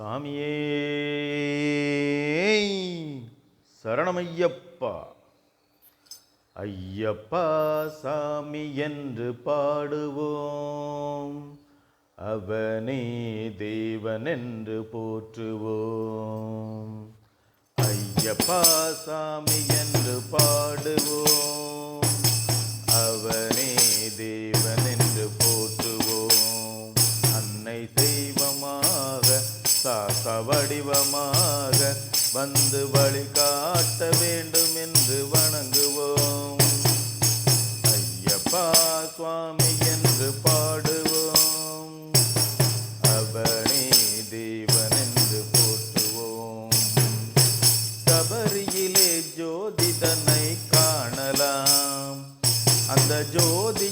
சாமியே. சரணமையப்பா. ஐயப்பா சாமி என்று பாடுவோம். அவனே தேவன் என்று போற்றுவோம். ஐயப்பா சாமி என்று பாடுவோம். அவனே தேவன் வடிவமாக வந்து வழி காட்ட வேண்டும் என்று வணங்குவோம். ஐயப்பா சுவாமி என்று பாடுவோம். அவனே தேவன் என்று போற்றுவோம். சபரியிலே ஜோதிதனை காணலாம். அந்த ஜோதி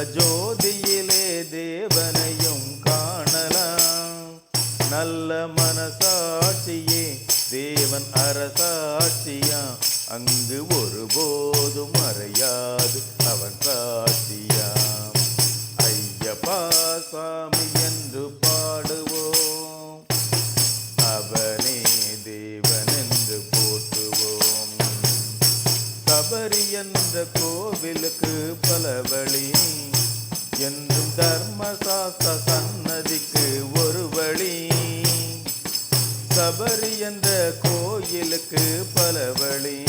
அந்த ஜோதியிலே தேவனையும் காணலாம். நல்ல மனசாட்சியே தேவன் அரசாட்சியா அங்கு ஒருபோதும் மறையாது அவன் சாட்சி என்ற கோவிலுக்கு பல வழி? என்றும் தர்மசாஸ்திர சன்னதிக்கு ஒரு வழி. சபரி என்ற கோயிலுக்கு பல வழி?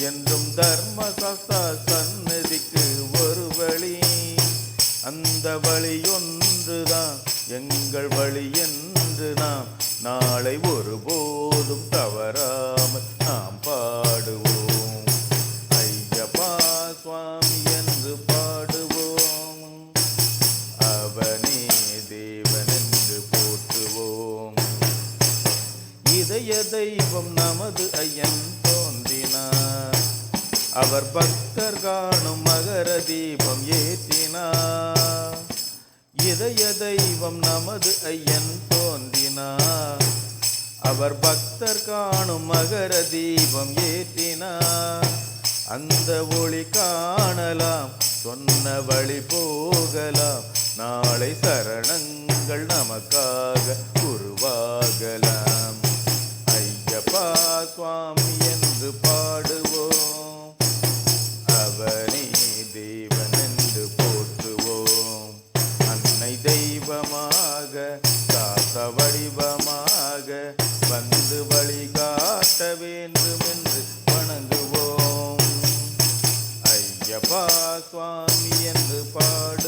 என்றும் தர்மசாஸ்திர சன்னதிக்கு ஒரு வழி. அந்த வழி ஒன்றுதான் எங்கள் வழி என்று நாம் நாளை ஒருபோதும் தவறா இதய தெய்வம் நமது ஐயன் தோன்றினார். அவர் பக்தர் காணும் மகர தீபம் ஏற்றினார். இதய தெய்வம் நமது ஐயன் தோன்றினார். அவர் பக்தர் காணும் மகர தீபம் ஏற்றினார். அந்த ஒளி காணலாம் சொன்ன வழி போகலாம். நாளை சரணங்கள் நமக்காக உருவாகலாம். சுவாமி என்று பாடுவோம். அவனே தேவன் என்று போற்றுவோம். அன்னை தெய்வமாக தாத்த வடிவமாக வந்து வழிகாட்ட வேண்டும் என்று வணங்குவோம். ஐயப்பா சுவாமி என்று பாடு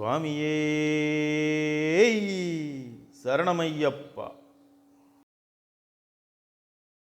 சுவாமியே சரணமையப்ப.